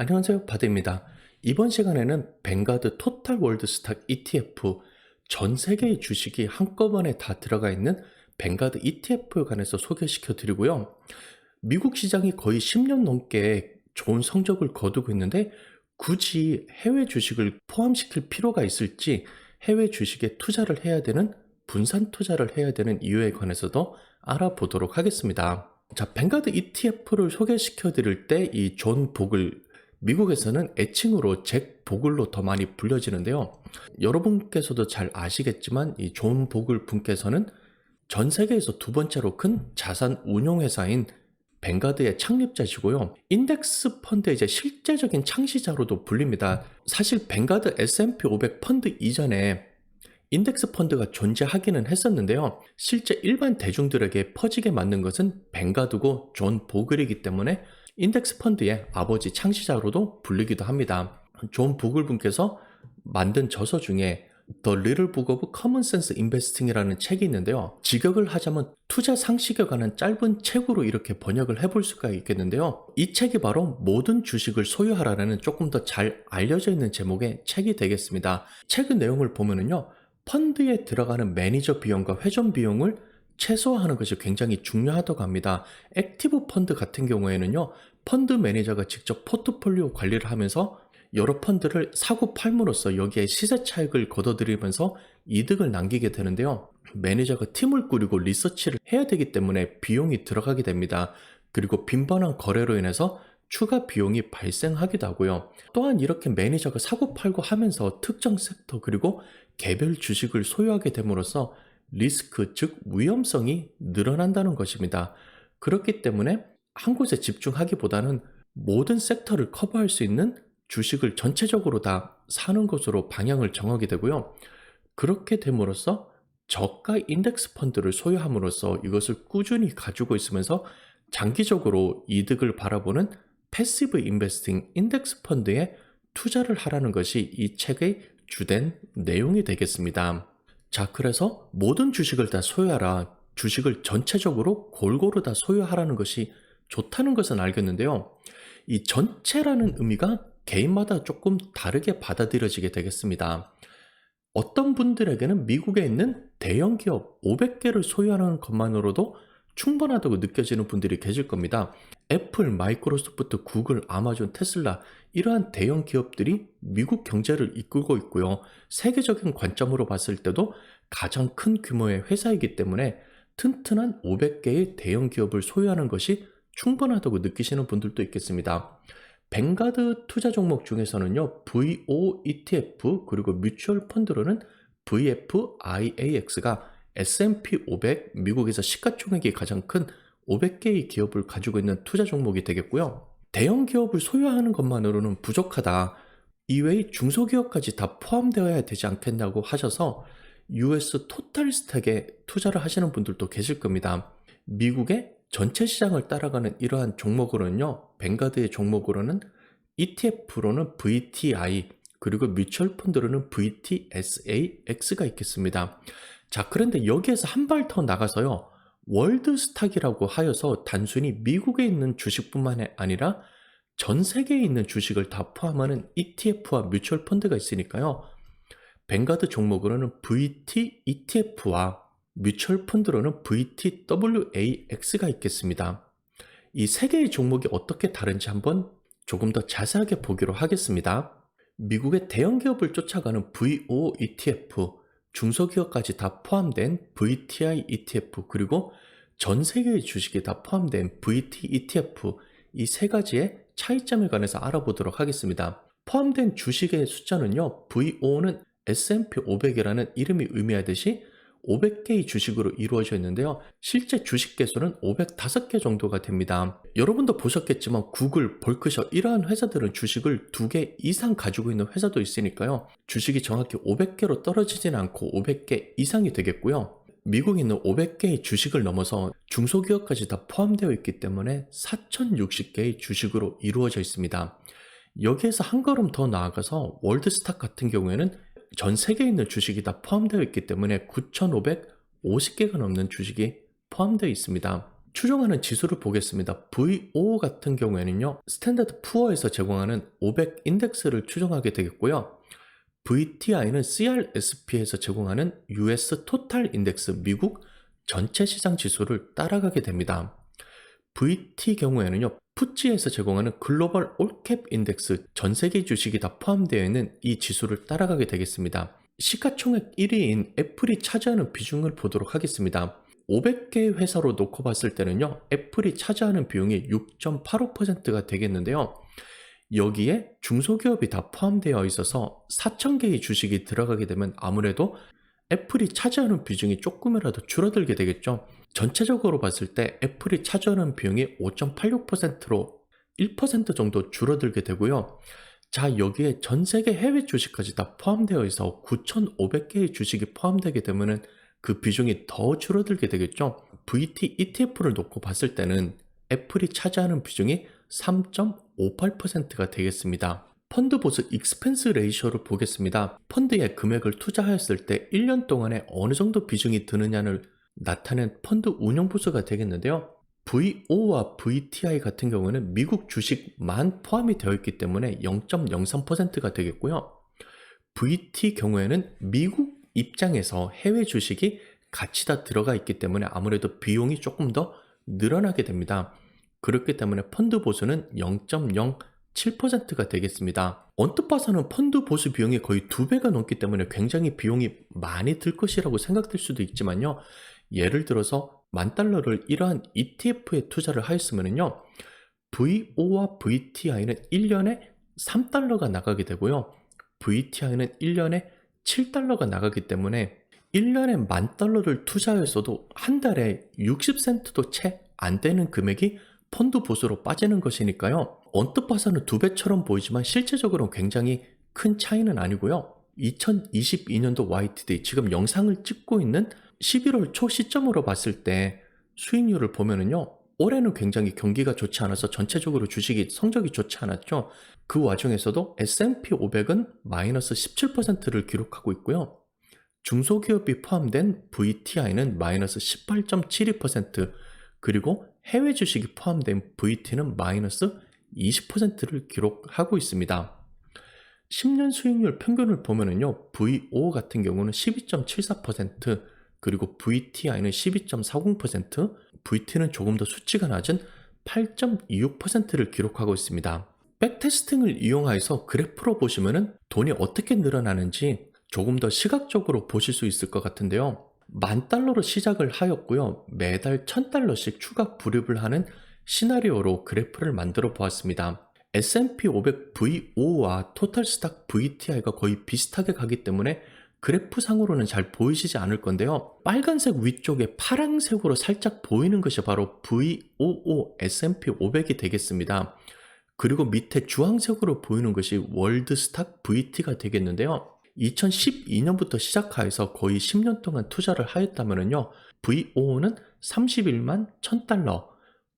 안녕하세요. 바드입니다. 이번 시간에는 뱅가드 토탈 월드 스탁 ETF 전 세계의 주식이 한꺼번에 다 들어가 있는 뱅가드 ETF에 관해서 소개시켜 드리고요. 미국 시장이 거의 10년 넘게 좋은 성적을 거두고 있는데 굳이 해외 주식을 포함시킬 필요가 있을지 해외 주식에 투자를 해야 되는 분산 투자를 해야 되는 이유에 관해서도 알아보도록 하겠습니다. 자, 뱅가드 ETF를 소개시켜 드릴 때 이 존 복을 미국에서는 애칭으로 잭 보글로 더 많이 불려지는데요. 여러분께서도 잘 아시겠지만 이 존 보글 분께서는 전 세계에서 두 번째로 큰 자산 운용 회사인 뱅가드의 창립자시고요. 인덱스 펀드의 이제 실제적인 창시자로도 불립니다. 사실 뱅가드 S&P 500 펀드 이전에 인덱스 펀드가 존재하기는 했었는데요. 실제 일반 대중들에게 퍼지게 만든 것은 뱅가드고 존 보글이기 때문에 인덱스 펀드의 아버지 창시자로도 불리기도 합니다. 존 보글 분께서 만든 저서 중에 The Little Book of Common Sense Investing이라는 책이 있는데요. 직역을 하자면 투자 상식에 관한 짧은 책으로 이렇게 번역을 해볼 수가 있겠는데요. 이 책이 바로 모든 주식을 소유하라는 조금 더 잘 알려져 있는 제목의 책이 되겠습니다. 책의 내용을 보면은요. 펀드에 들어가는 매니저 비용과 회전 비용을 최소화하는 것이 굉장히 중요하다고 합니다. 액티브 펀드 같은 경우에는요, 펀드 매니저가 직접 포트폴리오 관리를 하면서 여러 펀드를 사고 팔므로써 여기에 시세 차익을 거둬들이면서 이득을 남기게 되는데요. 매니저가 팀을 꾸리고 리서치를 해야 되기 때문에 비용이 들어가게 됩니다. 그리고 빈번한 거래로 인해서 추가 비용이 발생하기도 하고요. 또한 이렇게 매니저가 사고 팔고 하면서 특정 섹터 그리고 개별 주식을 소유하게 됨으로써 리스크, 즉 위험성이 늘어난다는 것입니다. 그렇기 때문에 한 곳에 집중하기보다는 모든 섹터를 커버할 수 있는 주식을 전체적으로 다 사는 것으로 방향을 정하게 되고요. 그렇게 됨으로써 저가 인덱스 펀드를 소유함으로써 이것을 꾸준히 가지고 있으면서 장기적으로 이득을 바라보는 패시브 인베스팅 인덱스 펀드에 투자를 하라는 것이 이 책의 주된 내용이 되겠습니다. 자, 그래서 모든 주식을 다 소유하라. 주식을 전체적으로 골고루 다 소유하라는 것이 좋다는 것은 알겠는데요. 이 전체라는 의미가 개인마다 조금 다르게 받아들여지게 되겠습니다. 어떤 분들에게는 미국에 있는 대형 기업 500개를 소유하는 것만으로도 충분하다고 느껴지는 분들이 계실 겁니다. 애플, 마이크로소프트, 구글, 아마존, 테슬라 이러한 대형 기업들이 미국 경제를 이끌고 있고요. 세계적인 관점으로 봤을 때도 가장 큰 규모의 회사이기 때문에 튼튼한 500개의 대형 기업을 소유하는 것이 충분하다고 느끼시는 분들도 있겠습니다. 뱅가드 투자 종목 중에서는요, VO ETF 그리고 뮤추얼 펀드로는 VFIAX가 S&P 500 미국에서 시가총액이 가장 큰 500개의 기업을 가지고 있는 투자 종목이 되겠고요. 대형 기업을 소유하는 것만으로는 부족하다. 이외의 중소기업까지 다 포함되어야 되지 않겠냐고 하셔서 US 토탈 스택에 투자를 하시는 분들도 계실 겁니다. 미국의 전체 시장을 따라가는 이러한 종목으로는요, 뱅가드의 종목으로는 ETF로는 VTI, 그리고 뮤추얼 펀드로는 VTSAX가 있겠습니다. 자, 그런데 여기에서 한 발 더 나가서요, 월드 스탁이라고 하여서 단순히 미국에 있는 주식뿐만 아니라 전 세계에 있는 주식을 다 포함하는 ETF와 뮤추얼 펀드가 있으니까요. 뱅가드 종목으로는 VT ETF와 뮤추얼 펀드로는 VTWAX가 있겠습니다. 이 세 개의 종목이 어떻게 다른지 한번 조금 더 자세하게 보기로 하겠습니다. 미국의 대형 기업을 쫓아가는 VO ETF, 중소기업까지 다 포함된 VTI ETF, 그리고 전 세계의 주식이 다 포함된 VT ETF, 이 세 가지의 차이점에 관해서 알아보도록 하겠습니다. 포함된 주식의 숫자는요, VO는 S&P 500이라는 이름이 의미하듯이 500개의 주식으로 이루어져 있는데요. 실제 주식 개수는 505개 정도가 됩니다. 여러분도 보셨겠지만 구글, 벌크셔 이러한 회사들은 주식을 2개 이상 가지고 있는 회사도 있으니까요. 주식이 정확히 500개로 떨어지진 않고 500개 이상이 되겠고요. 미국에 있는 500개의 주식을 넘어서 중소기업까지 다 포함되어 있기 때문에 4060개의 주식으로 이루어져 있습니다. 여기에서 한 걸음 더 나아가서 월드스탁 같은 경우에는 전 세계에 있는 주식이 다 포함되어 있기 때문에 9,550개가 넘는 주식이 포함되어 있습니다. 추종하는 지수를 보겠습니다. VO 같은 경우에는요, 스탠다드 푸어에서 제공하는 500 인덱스를 추종하게 되겠고요. VTI는 CRSP에서 제공하는 US 토탈 인덱스 미국 전체 시장 지수를 따라가게 됩니다. VT 경우에는요, 푸찌에서 제공하는 글로벌 올캡 인덱스 전 세계 주식이 다 포함되어 있는 이 지수를 따라가게 되겠습니다. 시가총액 1위인 애플이 차지하는 비중을 보도록 하겠습니다. 500개 회사로 놓고 봤을 때는요, 애플이 차지하는 비용이 6.85%가 되겠는데요. 여기에 중소기업이 다 포함되어 있어서 4,000개의 주식이 들어가게 되면 아무래도 애플이 차지하는 비중이 조금이라도 줄어들게 되겠죠. 전체적으로 봤을 때 애플이 차지하는 비용이 5.86%로 1% 정도 줄어들게 되고요. 자, 여기에 전 세계 해외 주식까지 다 포함되어 있어 9,500개의 주식이 포함되게 되면은 그 비중이 더 줄어들게 되겠죠. VT ETF를 놓고 봤을 때는 애플이 차지하는 비중이 3.58%가 되겠습니다. 펀드 보수 익스펜스 레이쇼를 보겠습니다. 펀드에 금액을 투자하였을 때 1년 동안에 어느 정도 비중이 드느냐를 나타낸 펀드 운용 보수가 되겠는데요. VO와 VTI 같은 경우는 미국 주식만 포함이 되어 있기 때문에 0.03%가 되겠고요. VT 경우에는 미국 입장에서 해외 주식이 같이 다 들어가 있기 때문에 아무래도 비용이 조금 더 늘어나게 됩니다. 그렇기 때문에 펀드 보수는 0.07%가 되겠습니다. 언뜻 봐서는 펀드 보수 비용이 거의 두 배가 넘기 때문에 굉장히 비용이 많이 들 것이라고 생각될 수도 있지만요. 예를 들어서 만 달러를 이러한 ETF에 투자를 하였으면요. VO와 VTI는 1년에 3달러가 나가게 되고요. VTI는 1년에 7달러가 나가기 때문에 1년에 만 달러를 투자했어도 한 달에 60센트도 채 안 되는 금액이 펀드 보수로 빠지는 것이니까요. 언뜻 봐서는 두 배처럼 보이지만 실제적으로는 굉장히 큰 차이는 아니고요. 2022년도 YTD 지금 영상을 찍고 있는 11월 초 시점으로 봤을 때 수익률을 보면은요. 올해는 굉장히 경기가 좋지 않아서 전체적으로 주식이 성적이 좋지 않았죠. 그 와중에서도 S&P 500은 마이너스 17%를 기록하고 있고요. 중소기업이 포함된 VTI는 마이너스 18.72% 그리고 해외 주식이 포함된 VT는 마이너스 20%를 기록하고 있습니다. 10년 수익률 평균을 보면은요, VO 같은 경우는 12.74%, 그리고 VTI는 12.40%, VT는 조금 더 수치가 낮은 8.26%를 기록하고 있습니다. 백테스팅을 이용하여서 그래프로 보시면은 돈이 어떻게 늘어나는지 조금 더 시각적으로 보실 수 있을 것 같은데요. 만 달러로 시작을 하였고요. 매달 천 달러씩 추가 불입을 하는 시나리오로 그래프를 만들어 보았습니다. S&P 500 VO와 토탈 스탁 VTI가 거의 비슷하게 가기 때문에 그래프 상으로는 잘 보이시지 않을 건데요. 빨간색 위쪽에 파란색으로 살짝 보이는 것이 바로 VOO S&P 500이 되겠습니다. 그리고 밑에 주황색으로 보이는 것이 월드 스탁 VT가 되겠는데요. 2012년부터 시작하여서 거의 10년 동안 투자를 하였다면요. VO는 31만 1000달러,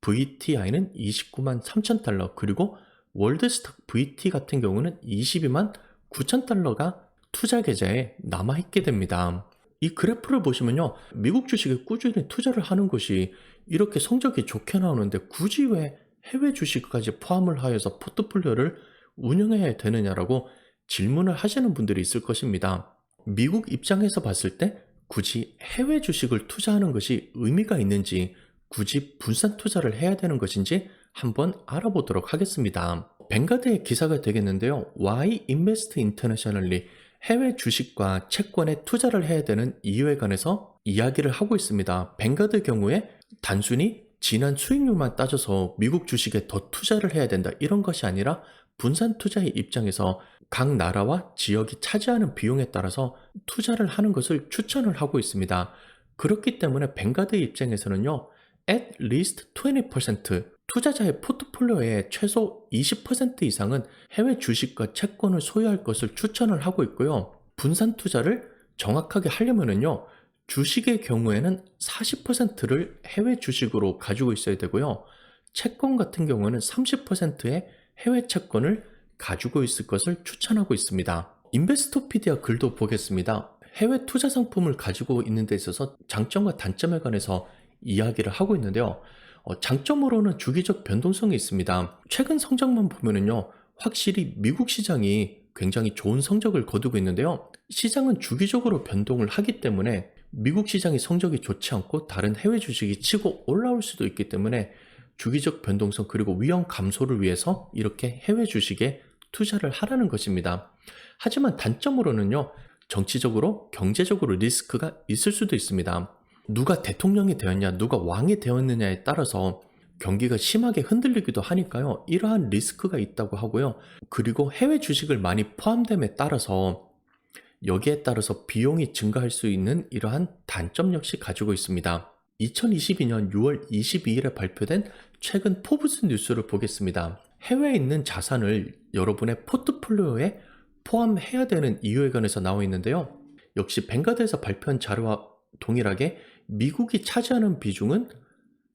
VTI는 29만 3000달러, 그리고 월드스탁 VT 같은 경우는 22만 9000달러가 투자 계좌에 남아있게 됩니다. 이 그래프를 보시면요. 미국 주식에 꾸준히 투자를 하는 것이 이렇게 성적이 좋게 나오는데 굳이 왜 해외 주식까지 포함을 하여서 포트폴리오를 운영해야 되느냐라고 질문을 하시는 분들이 있을 것입니다. 미국 입장에서 봤을 때 굳이 해외 주식을 투자하는 것이 의미가 있는지 굳이 분산 투자를 해야 되는 것인지 한번 알아보도록 하겠습니다. 뱅가드의 기사가 되겠는데요. Y Invest International이 해외 주식과 채권에 투자를 해야 되는 이유에 관해서 이야기를 하고 있습니다. 뱅가드 경우에 단순히 지난 수익률만 따져서 미국 주식에 더 투자를 해야 된다 이런 것이 아니라 분산 투자의 입장에서 각 나라와 지역이 차지하는 비용에 따라서 투자를 하는 것을 추천을 하고 있습니다. 그렇기 때문에 뱅가드 입장에서는요, at least 20% 투자자의 포트폴리오의 최소 20% 이상은 해외 주식과 채권을 소유할 것을 추천을 하고 있고요. 분산 투자를 정확하게 하려면은요, 주식의 경우에는 40%를 해외 주식으로 가지고 있어야 되고요. 채권 같은 경우는 30%의 해외 채권을 가지고 있을 것을 추천하고 있습니다. 인베스토피디아 글도 보겠습니다. 해외 투자 상품을 가지고 있는 데 있어서 장점과 단점에 관해서 이야기를 하고 있는데요. 어, 장점으로는 주기적 변동성이 있습니다. 최근 성적만 보면은요, 확실히 미국 시장이 굉장히 좋은 성적을 거두고 있는데요. 시장은 주기적으로 변동을 하기 때문에 미국 시장이 성적이 좋지 않고 다른 해외 주식이 치고 올라올 수도 있기 때문에 주기적 변동성 그리고 위험 감소를 위해서 이렇게 해외 주식에 투자를 하라는 것입니다. 하지만 단점으로는요, 정치적으로, 경제적으로 리스크가 있을 수도 있습니다. 누가 대통령이 되었냐, 누가 왕이 되었느냐에 따라서 경기가 심하게 흔들리기도 하니까요. 이러한 리스크가 있다고 하고요. 그리고 해외 주식을 많이 포함됨에 따라서 여기에 따라서 비용이 증가할 수 있는 이러한 단점 역시 가지고 있습니다. 2022년 6월 22일에 발표된 최근 포브스 뉴스를 보겠습니다. 해외에 있는 자산을 여러분의 포트폴리오에 포함해야 되는 이유에 관해서 나와 있는데요. 역시 뱅가드에서 발표한 자료와 동일하게 미국이 차지하는 비중은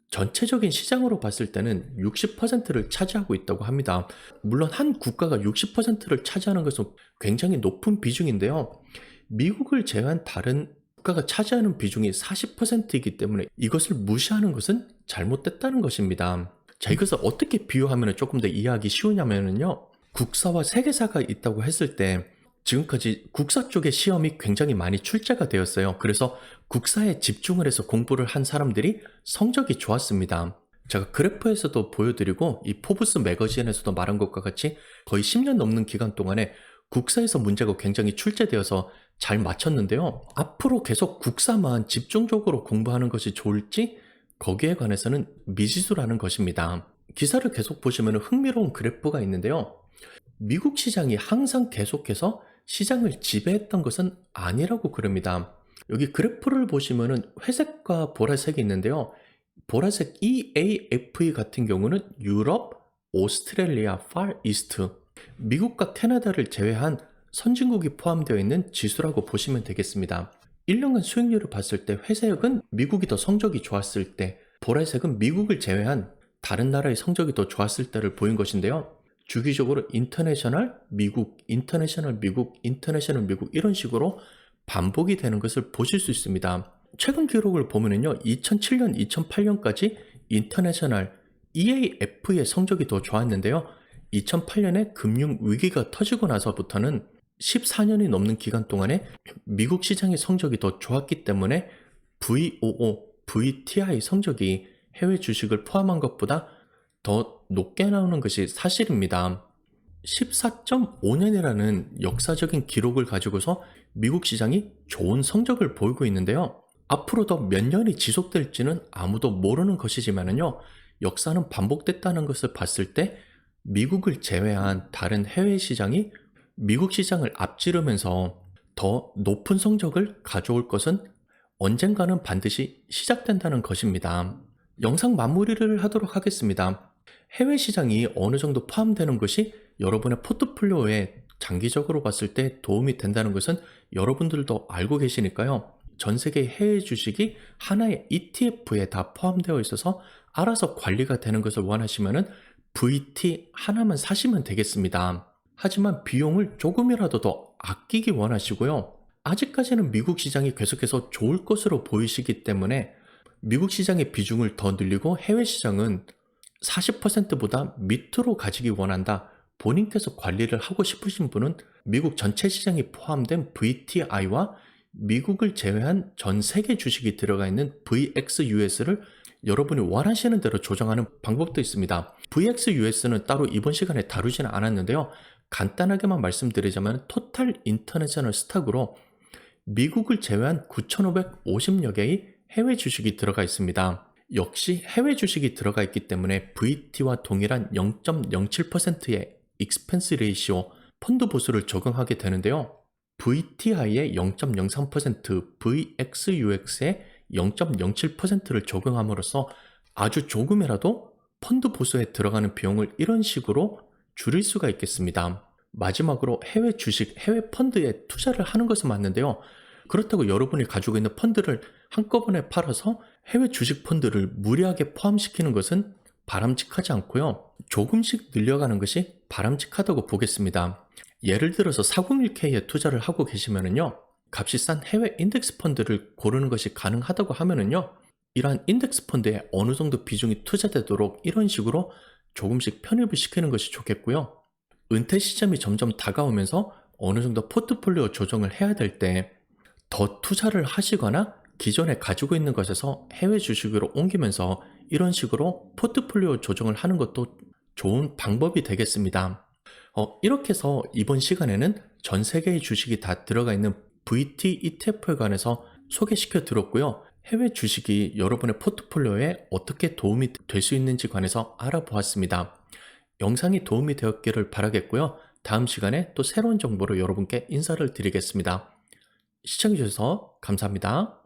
전체적인 시장으로 봤을 때는 60%를 차지하고 있다고 합니다. 물론 한 국가가 60%를 차지하는 것은 굉장히 높은 비중인데요. 미국을 제외한 다른 국가가 차지하는 비중이 40%이기 때문에 이것을 무시하는 것은 잘못됐다는 것입니다. 자, 이것을 어떻게 비유하면 조금 더 이해하기 쉬우냐면요. 국사와 세계사가 있다고 했을 때 지금까지 국사 쪽의 시험이 굉장히 많이 출제가 되었어요. 그래서 국사에 집중을 해서 공부를 한 사람들이 성적이 좋았습니다. 제가 그래프에서도 보여드리고 이 포브스 매거진에서도 말한 것과 같이 거의 10년 넘는 기간 동안에 국사에서 문제가 굉장히 출제되어서 잘 맞췄는데요. 앞으로 계속 국사만 집중적으로 공부하는 것이 좋을지 거기에 관해서는 미지수라는 것입니다. 기사를 계속 보시면 흥미로운 그래프가 있는데요. 미국 시장이 항상 계속해서 시장을 지배했던 것은 아니라고 그럽니다. 여기 그래프를 보시면은 회색과 보라색이 있는데요. 보라색 EAFE 같은 경우는 유럽, 오스트레일리아, 팔 이스트, 미국과 캐나다를 제외한 선진국이 포함되어 있는 지수라고 보시면 되겠습니다. 1년간 수익률을 봤을 때 회색은 미국이 더 성적이 좋았을 때, 보라색은 미국을 제외한 다른 나라의 성적이 더 좋았을 때를 보인 것인데요. 주기적으로 인터내셔널 미국, 인터내셔널 미국, 인터내셔널 미국 이런 식으로 반복이 되는 것을 보실 수 있습니다. 최근 기록을 보면은요, 2007년, 2008년까지 인터내셔널 EAF의 성적이 더 좋았는데요. 2008년에 금융 위기가 터지고 나서부터는 14년이 넘는 기간 동안에 미국 시장의 성적이 더 좋았기 때문에 VOO, VTI 성적이 해외 주식을 포함한 것보다 더 높게 나오는 것이 사실입니다. 14.5년이라는 역사적인 기록을 가지고서 미국 시장이 좋은 성적을 보이고 있는데요. 앞으로 더 몇 년이 지속될지는 아무도 모르는 것이지만요. 역사는 반복됐다는 것을 봤을 때 미국을 제외한 다른 해외 시장이 미국 시장을 앞지르면서 더 높은 성적을 가져올 것은 언젠가는 반드시 시작된다는 것입니다. 영상 마무리를 하도록 하겠습니다. 해외 시장이 어느 정도 포함되는 것이 여러분의 포트폴리오에 장기적으로 봤을 때 도움이 된다는 것은 여러분들도 알고 계시니까요. 전 세계 해외 주식이 하나의 ETF에 다 포함되어 있어서 알아서 관리가 되는 것을 원하시면은 VT 하나만 사시면 되겠습니다. 하지만 비용을 조금이라도 더 아끼기 원하시고요. 아직까지는 미국 시장이 계속해서 좋을 것으로 보이시기 때문에 미국 시장의 비중을 더 늘리고 해외 시장은 40%보다 밑으로 가지기 원한다. 본인께서 관리를 하고 싶으신 분은 미국 전체 시장이 포함된 VTI와 미국을 제외한 전 세계 주식이 들어가 있는 VXUS를 여러분이 원하시는 대로 조정하는 방법도 있습니다. VXUS는 따로 이번 시간에 다루지는 않았는데요. 간단하게만 말씀드리자면 토탈 인터내셔널 스탁으로 미국을 제외한 9,550여 개의 해외 주식이 들어가 있습니다. 역시 해외 주식이 들어가 있기 때문에 VT와 동일한 0.07%의 익스펜스 레이시오 펀드 보수를 적용하게 되는데요. VTI의 0.03%, VXUX의 0.07%를 적용함으로써 아주 조금이라도 펀드 보수에 들어가는 비용을 이런 식으로 줄일 수가 있겠습니다. 마지막으로 해외 주식, 해외 펀드에 투자를 하는 것은 맞는데요. 그렇다고 여러분이 가지고 있는 펀드를 한꺼번에 팔아서 해외 주식 펀드를 무리하게 포함시키는 것은 바람직하지 않고요. 조금씩 늘려가는 것이 바람직하다고 보겠습니다. 예를 들어서 401k에 투자를 하고 계시면은요. 값이 싼 해외 인덱스 펀드를 고르는 것이 가능하다고 하면은요. 이러한 인덱스 펀드에 어느 정도 비중이 투자되도록 이런 식으로 조금씩 편입을 시키는 것이 좋겠고요. 은퇴 시점이 점점 다가오면서 어느 정도 포트폴리오 조정을 해야 될 때 더 투자를 하시거나 기존에 가지고 있는 것에서 해외 주식으로 옮기면서 이런 식으로 포트폴리오 조정을 하는 것도 좋은 방법이 되겠습니다. 어, 이렇게 해서 이번 시간에는 전 세계의 주식이 다 들어가 있는 VT ETF에 관해서 소개시켜 드렸고요. 해외 주식이 여러분의 포트폴리오에 어떻게 도움이 될 수 있는지 관해서 알아보았습니다. 영상이 도움이 되었기를 바라겠고요. 다음 시간에 또 새로운 정보로 여러분께 인사를 드리겠습니다. 시청해주셔서 감사합니다.